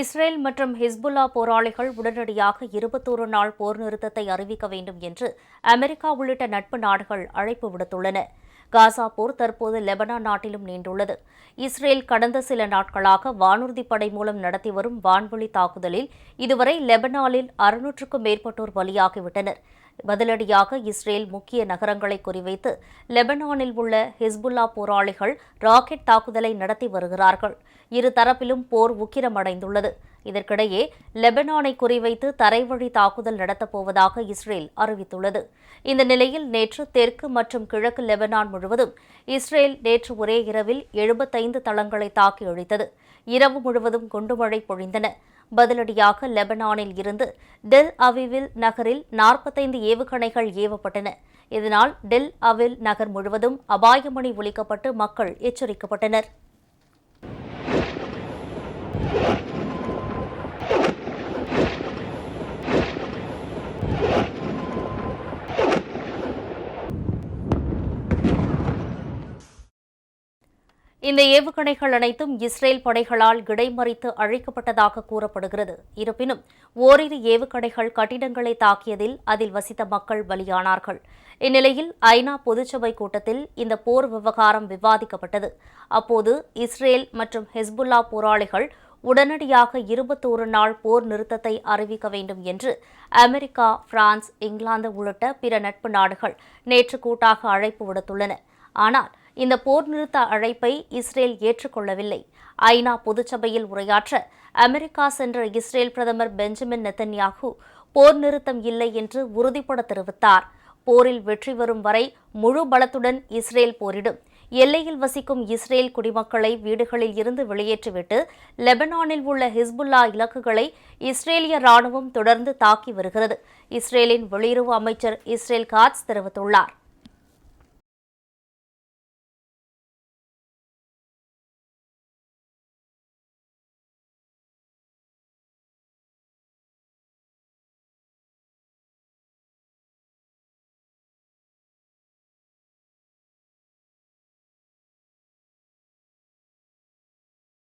Israel மற்றும் Hezbollah போராளிகள் உடனடியாக இருபத்தோரு நாள் போர் நிறுத்தத்தை அறிவிக்க வேண்டும் என்று அமெரிக்கா உள்ளிட்ட நட்பு நாடுகள் அழைப்பு விடுத்துள்ளன. காசா போர் தற்போது லெபனான் நாட்டிலும் நீண்டுள்ளது. இஸ்ரேல் கடந்த சில நாட்களாக வானூர்தி படை மூலம் நடத்தி வரும் வான்வழி தாக்குதலில் இதுவரை லெபனானில் அறுநூற்றுக்கும் மேற்பட்டோர் பலியாகிவிட்டனர். பதிலடியாக இஸ்ரேல் முக்கிய நகரங்களை குறிவைத்து லெபனானில் உள்ள ஹிஸ்புல்லா போராளிகள் ராக்கெட் தாக்குதலை நடத்தி வருகிறார்கள். இரு தரப்பிலும் போர் உக்கிரமடைந்துள்ளது. இதற்கிடையே லெபனானை குறிவைத்து தரைவழி தாக்குதல் நடத்தப் போவதாக இஸ்ரேல் அறிவித்துள்ளது. இந்த நிலையில் நேற்று தெற்கு மற்றும் கிழக்கு லெபனான் முழுவதும் இஸ்ரேல் நேற்று ஒரே இரவில் எழுபத்தைந்து தளங்களை தாக்கி அழித்தது. இரவு முழுவதும் குண்டுமழை பொழிந்தன. பதிலடியாக லெபனானில் இருந்து டெல் அவிவில் நகரில் நாற்பத்தைந்து ஏவுகணைகள் ஏவப்பட்டன. இதனால் டெல் அவில் நகர் முழுவதும் அபாயமணி ஒலிக்கப்பட்டு மக்கள் எச்சரிக்கப்பட்டனர். இந்த ஏவுகணைகள் அனைத்தும் இஸ்ரேல் படைகளால் இடைமறித்து அழிக்கப்பட்டதாக கூறப்படுகிறது. இருப்பினும் ஓரிரு ஏவுகணைகள் கட்டிடங்களை தாக்கியதில் அதில் வசித்த மக்கள் பலியானார்கள். இந்நிலையில் ஐநா பொதுச்சபை கூட்டத்தில் இந்த போர் விவகாரம் விவாதிக்கப்பட்டது. அப்போது இஸ்ரேல் மற்றும் ஹெஸ்புல்லா போராளிகள் உடனடியாக இருபத்தோரு நாள் போர் நிறுத்தத்தை அறிவிக்க வேண்டும் என்று அமெரிக்கா பிரான்ஸ் இங்கிலாந்து உள்ளிட்ட பிற நட்பு நாடுகள் நேற்று கூட்டாக அழைப்பு விடுத்துள்ளன. ஆனால் இந்த போர் நிறுத்த அழைப்பை இஸ்ரேல் ஏற்றுக்கொள்ளவில்லை. ஐநா பொதுச்சபையில் உரையாற்ற அமெரிக்கா சென்ற இஸ்ரேல் பிரதமர் பெஞ்சமின் நெத்தன்யாகு போர் நிறுத்தம் இல்லை என்று உறுதிபட தெரிவித்தார். போரில் வெற்றி வரும் வரை முழு பலத்துடன் இஸ்ரேல் போரிடும். எல்லையில் வசிக்கும் இஸ்ரேல் குடிமக்களை வீடுகளில் இருந்து வெளியேற்றிவிட்டு லெபனானில் உள்ள ஹிஸ்புல்லா இலக்குகளை இஸ்ரேலிய ராணுவம் தொடர்ந்து தாக்கி வருகிறது. இஸ்ரேலின் வெளியுறவு அமைச்சர் இஸ்ரேல் காட்ஸ் தெரிவித்துள்ளார்.